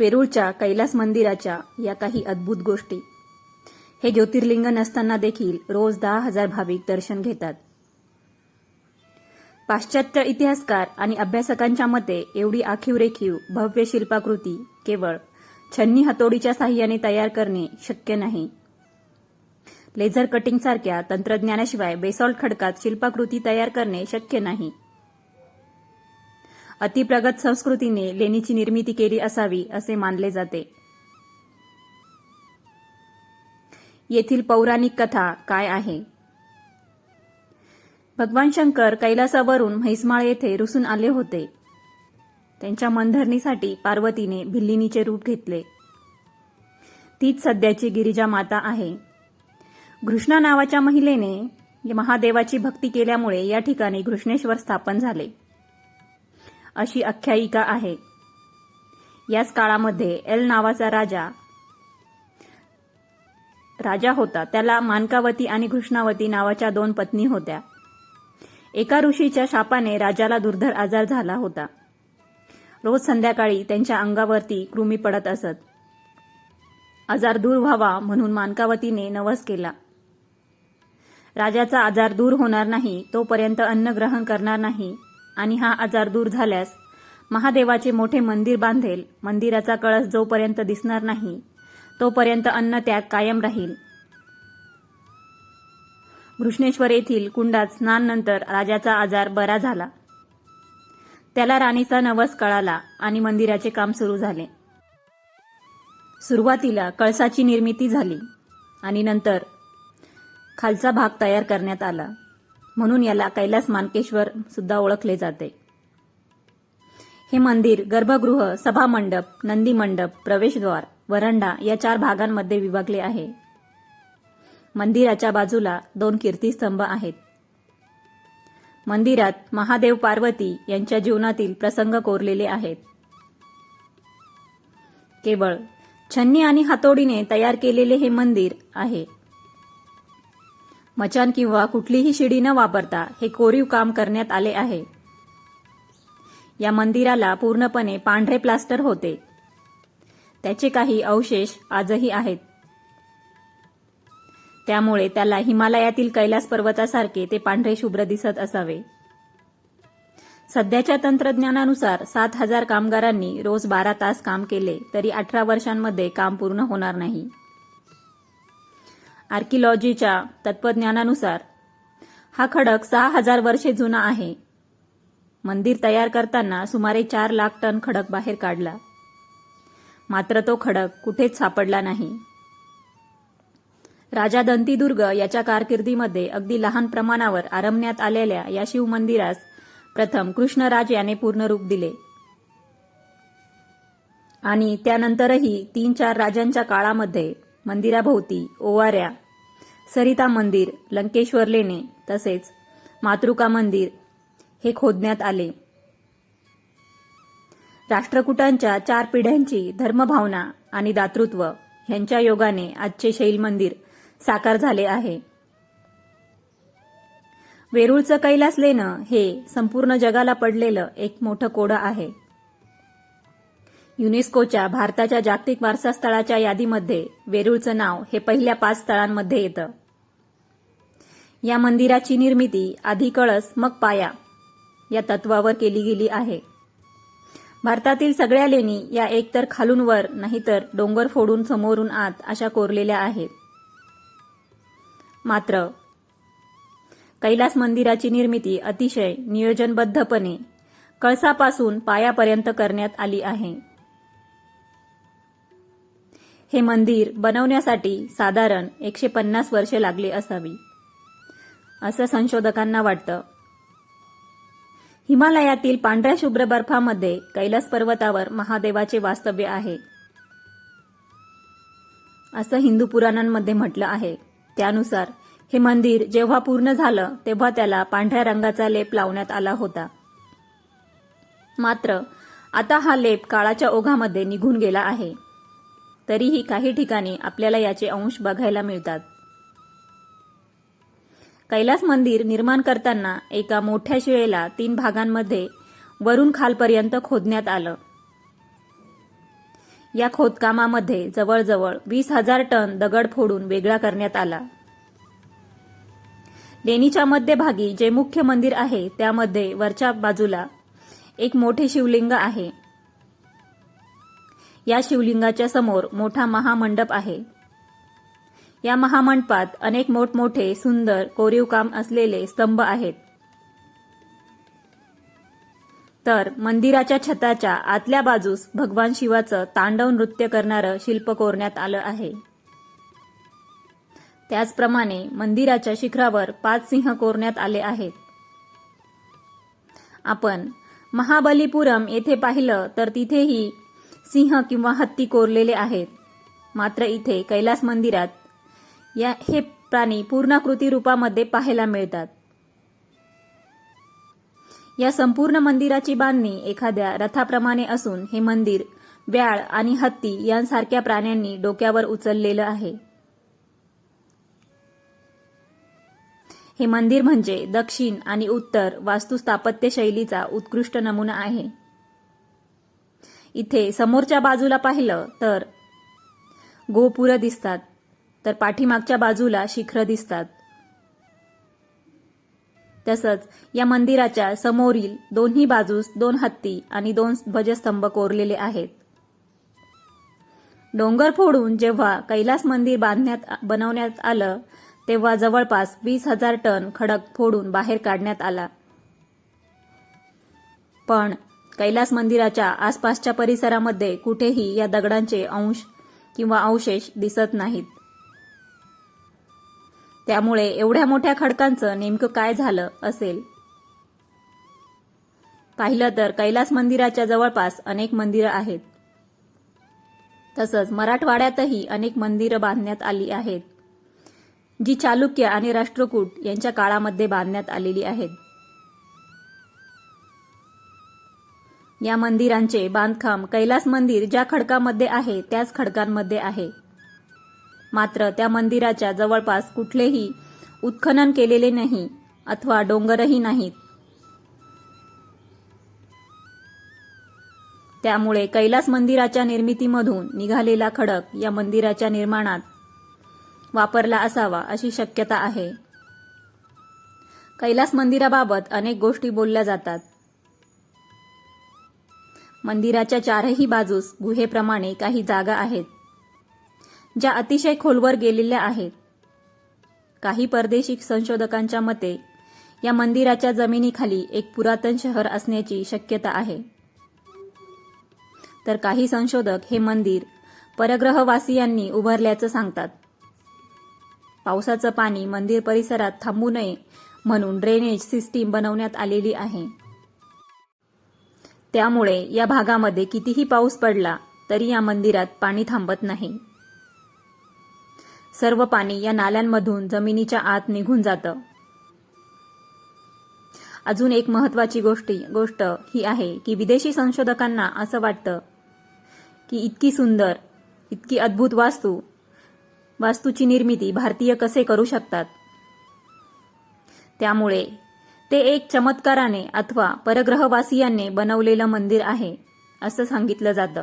पेरूळच्या कैलास मंदिराच्या या काही अद्भुत गोष्टी. हे ज्योतिर्लिंग नसताना देखील रोज दहा हजार भाविक दर्शन घेतात. पाश्चात्य इतिहासकार आणि अभ्यासकांच्या मते एवढी आखीव रेखीव भव्य शिल्पाकृती केवळ छन्नी हातोडीच्या साह्याने तयार करणे शक्य नाही. लेझर कटिंग सारख्या तंत्रज्ञानाशिवाय बेसॉल्ट खडकात शिल्पाकृती तयार करणे शक्य नाही. अतिप्रगत संस्कृतीने लेणीची निर्मिती केली असावी असे मानले जाते. येथील पौराणिक कथा काय आहे? भगवान शंकर कैलासावरून म्हैसमाळ येथे रुसून आले होते. त्यांच्या मनधरणीसाठी पार्वतीने भिल्लिनीचे रूप घेतले. तीच सध्याची गिरिजा माता आहे. घृष्णा नावाच्या महिलेने महादेवाची भक्ती केल्यामुळे या ठिकाणी घृष्णेश्वर स्थापन झाले. अशी आख्यायिका आहे. याच काळामध्ये एल नावाचा राजा राजा होता. त्याला मानकावती आणि कृष्णावती नावाच्या दोन पत्नी होत्या. एका ऋषीच्या शापाने राजाला दुर्धर आजार झाला होता. रोज संध्याकाळी त्यांच्या अंगावरती कृमी पडत असत. आजार दूर व्हावा म्हणून मानकावतीने नवस केला. राजाचा आजार दूर होणार नाही तोपर्यंत अन्न ग्रहण करणार नाही. आणि हा आजार दूर झाल्यास महादेवाचे मोठे मंदिर बांधेल. मंदिराचा कळस जोपर्यंत दिसणार नाही तोपर्यंत अन्न त्याग कायम राहील. घृष्णेश्वर येथील कुंडात स्नाननंतर राजाचा आजार बरा झाला. त्याला राणीचा नवस कळाला आणि मंदिराचे काम सुरू झाले. सुरुवातीला कळसाची निर्मिती झाली आणि नंतर खालचा भाग तयार करण्यात आला. म्हणून याला कैलास मानकेश्वर सुद्धा ओळखले जाते. हे मंदिर गर्भगृह सभामंडप नंदी मंडप प्रवेशद्वार वरंडा या चार भागांमध्ये विभागले आहे. मंदिराच्या बाजूला दोन कीर्तिस्तंभ आहेत. मंदिरात महादेव पार्वती यांच्या जीवनातील प्रसंग कोरलेले आहेत. केवळ छन्नी आणि हातोडीने तयार केलेले हे मंदिर आहे. मचान किंवा कुठलीही शिडी न वापरता हे कोरीव काम करण्यात आले आहे. या मंदिराला पूर्णपणे पांढरे प्लास्टर होते. त्याचे काही अवशेष आजही आहेत. त्यामुळे त्याला हिमालयातील कैलास पर्वतासारखे ते पांढरे शुभ्र दिसत असावे. सध्याच्या तंत्रज्ञानानुसार सात हजार कामगारांनी रोज बारा तास काम केले तरी अठरा वर्षांमध्ये काम पूर्ण होणार नाही. आर्किलॉजीच्या तत्वज्ञानानुसार हा खडक सहा हजार वर्षे जुना आहे. मंदिर तयार करताना सुमारे चार लाख टन खडक बाहेर काढला. मात्र तो खडक कुठेच सापडला नाही. राजा दंतीदुर्ग याच्या कारकिर्दीमध्ये अगदी लहान प्रमाणावर आरंभण्यात आलेल्या या शिवमंदिरास प्रथम कृष्णराज याने पूर्ण रूप दिले. आणि त्यानंतरही तीन चार राजांच्या काळामध्ये मंदिराभोवती ओवाऱ्या सरिता मंदिर लंकेश्वर लेणे तसेच मातृका मंदिर हे खोदण्यात आले. राष्ट्रकुटांच्या चार पिढ्यांची धर्मभावना आणि दातृत्व यांच्या योगाने आजचे शैल मंदिर साकार झाले आहे. वेरूळचं कैलास लेणं हे संपूर्ण जगाला पडलेलं एक मोठं कोडं आहे. युनेस्कोच्या भारताच्या जागतिक वारसा स्थळाच्या यादीमध्ये वेरूळचं नाव हे पहिल्या पाच स्थळांमध्ये येतं. या मंदिराची निर्मिती आधी कळस मग पाया या तत्वावर केली गेली आहे. भारतातील सगळ्या लेणी या एकतर खालून वर नाहीतर डोंगर फोडून समोरून आत अशा कोरलेल्या आहेत. मात्र कैलास मंदिराची निर्मिती अतिशय नियोजनबद्धपणे कळसापासून पायापर्यंत करण्यात आली आहे. हे मंदिर बनवण्यासाठी साधारण एकशे पन्नास वर्षे लागली असावी. असं संशोधकांना वाटतं. हिमालयातील पांढऱ्या शुभ्र बर्फामध्ये कैलास पर्वतावर महादेवाचे वास्तव्य आहे. असं हिंदू पुराणांमध्ये म्हटलं आहे. त्यानुसार हे मंदिर जेव्हा पूर्ण झालं तेव्हा त्याला पांढऱ्या रंगाचा लेप लावण्यात आला होता. मात्र आता हा लेप काळाच्या ओघामध्ये निघून गेला आहे. तरीही काही ठिकाणी आपल्याला याचे अंश बघायला मिळतात. कैलास मंदिर निर्माण करताना एका मोठ्या शिळेला तीन भागांमध्ये वरून खालपर्यंत खोदण्यात आलं. या खोदकामामध्ये जवळजवळ वीस हजार टन दगड फोडून वेगळा करण्यात आला. लेणीच्या मध्यभागी जे मुख्य मंदिर आहे त्यामध्ये वरच्या बाजूला एक मोठे शिवलिंग आहे. या शिवलिंगाच्या समोर मोठा महामंडप आहे. या महामंडपात अनेक मोठमोठे सुंदर कोरीव काम असलेले स्तंभ आहेत. तर मंदिराच्या छताच्या आतल्या बाजूस भगवान शिवाचं तांडव नृत्य करणारं शिल्प कोरण्यात आलं आहे. त्याचप्रमाणे मंदिराच्या शिखरावर पाच सिंह कोरण्यात आले आहेत. आपण महाबलीपुरम येथे पाहिलं तर तिथेही सिंह किंवा हत्ती कोरलेले आहेत. मात्र इथे कैलास मंदिरात या हे प्राणी पूर्णाकृती रूपामध्ये पाहायला मिळतात. या संपूर्ण मंदिराची बांधणी एखाद्या रथाप्रमाणे असून हे मंदिर व्याळ आणि हत्ती यांसारख्या प्राण्यांनी डोक्यावर उचललेलं आहे. हे मंदिर म्हणजे दक्षिण आणि उत्तर वास्तुस्थापत्य शैलीचा उत्कृष्ट नमुना आहे. इथे समोरच्या बाजूला पाहिलं तर गोपुरं दिसतात तर पाठीमागच्या बाजूला शिखरं दिसतात. तसंच या मंदिराच्या समोरील दोन्ही बाजूस दोन हत्ती आणि दोन ध्वजस्तंभ कोरलेले आहेत. डोंगर फोडून जेव्हा कैलास मंदिर बांधण्यात बनवण्यात आलं तेव्हा जवळपास वीस हजार टन खडक फोडून बाहेर काढण्यात आला. पण कैलास मंदिराच्या आसपासच्या परिसरामध्ये कुठेही या दगडांचे अंश किंवा अवशेष दिसत नाहीत. त्यामुळे एवढ्या मोठ्या खडकांचं नेमकं काय झालं असेल? पाहिलं तर कैलास मंदिराच्या जवळपास अनेक मंदिरं आहेत. तसंच मराठवाड्यातही अनेक मंदिरं बांधण्यात आली आहेत जी चालुक्य आणि राष्ट्रकूट यांच्या काळामध्ये बांधण्यात आलेली आहेत. या मंदिरांचे बांधकाम कैलास मंदिर ज्या खडकामध्ये आहे त्याच खडकांमध्ये आहे. मात्र त्या मंदिराच्या जवळपास कुठलेही उत्खनन केलेले नाही अथवा डोंगरही नाहीत. त्यामुळे कैलास मंदिराच्या निर्मितीमधून निघालेला खडक या मंदिराच्या निर्माणात वापरला असावा अशी शक्यता आहे. कैलास मंदिराबाबत अनेक गोष्टी बोलल्या जातात. मंदिराच्या चारही बाजूस गुहेप्रमाणे काही जागा आहेत ज्या अतिशय खोलवर गेलेल्या आहेत. काही परदेशी संशोधकांच्या मते या मंदिराच्या जमिनीखाली एक पुरातन शहर असण्याची शक्यता आहे. तर काही संशोधक हे मंदिर परग्रहवासियांनी उभारल्याचं सांगतात. पावसाचं पाणी मंदिर परिसरात थांबू नये म्हणून ड्रेनेज सिस्टीम बनवण्यात आलेली आहे. त्यामुळे या भागामध्ये कितीही पाऊस पडला तरी या मंदिरात पाणी थांबत नाही. सर्व पाणी या नाल्यांमधून जमिनीच्या आत निघून जातं. अजून एक महत्वाची गोष्टी गोष्ट ही आहे की विदेशी संशोधकांना असं वाटतं की इतकी सुंदर इतकी अद्भुत वास्तू वास्तूची निर्मिती भारतीय कसे करू शकतात? त्यामुळे ते एक चमत्काराने अथवा परग्रहवासियांनी बनवलेलं मंदिर आहे असं सांगितलं जातं.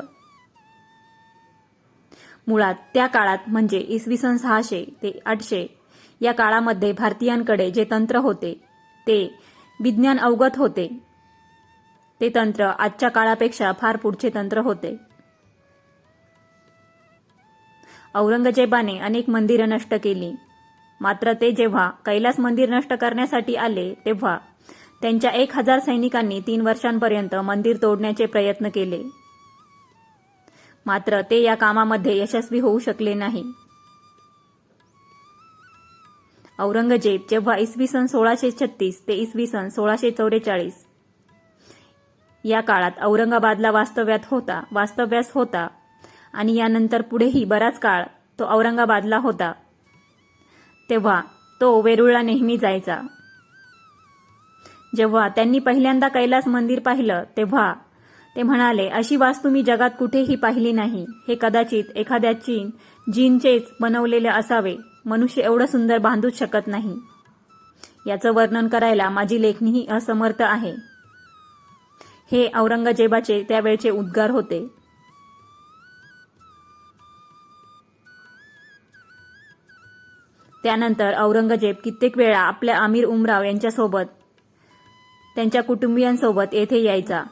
मुळात त्या काळात म्हणजे इसवी सन सहाशे ते आठशे या काळामध्ये भारतीयांकडे जे तंत्र होते ते विज्ञान अवगत होते. ते तंत्र आजच्या काळापेक्षा फार पुढचे तंत्र होते. औरंगजेबाने अनेक मंदिरं नष्ट केली. मात्र ते जेव्हा कैलास मंदिर नष्ट करण्यासाठी आले तेव्हा त्यांच्या एक हजार सैनिकांनी तीन वर्षांपर्यंत मंदिर तोडण्याचे प्रयत्न केले. मात्र ते या कामामध्ये यशस्वी होऊ शकले नाही. औरंगजेब जेव्हा इसवी सन सोळाशे छत्तीस ते इसवी सन सोळाशे चौवेचाळीस या काळात औरंगाबादला वास्तव्यात होता वास्तव्यास होता आणि यानंतर पुढेही बराच काळ तो औरंगाबादला होता. तेव्हा तो वेरूळला नेहमी जायचा. जेव्हा त्यांनी पहिल्यांदा कैलास मंदिर पाहिलं तेव्हा ते म्हणाले अशी वास्तू मी जगात कुठेही पाहिली नाही. हे कदाचित एखाद्या चीन जीनचेच बनवलेले असावे. मनुष्य एवढं सुंदर बांधूच शकत नाही. याचं वर्णन करायला माझी लेखणीही असमर्थ आहे. हे औरंगजेबाचे त्यावेळचे उद्गार होते. त्यानंतर औरंगजेब कित्येक वेळा आपल्या अमीर उमराव यांच्यासोबत त्यांच्या कुटुंबियांसोबत येथे यायचा.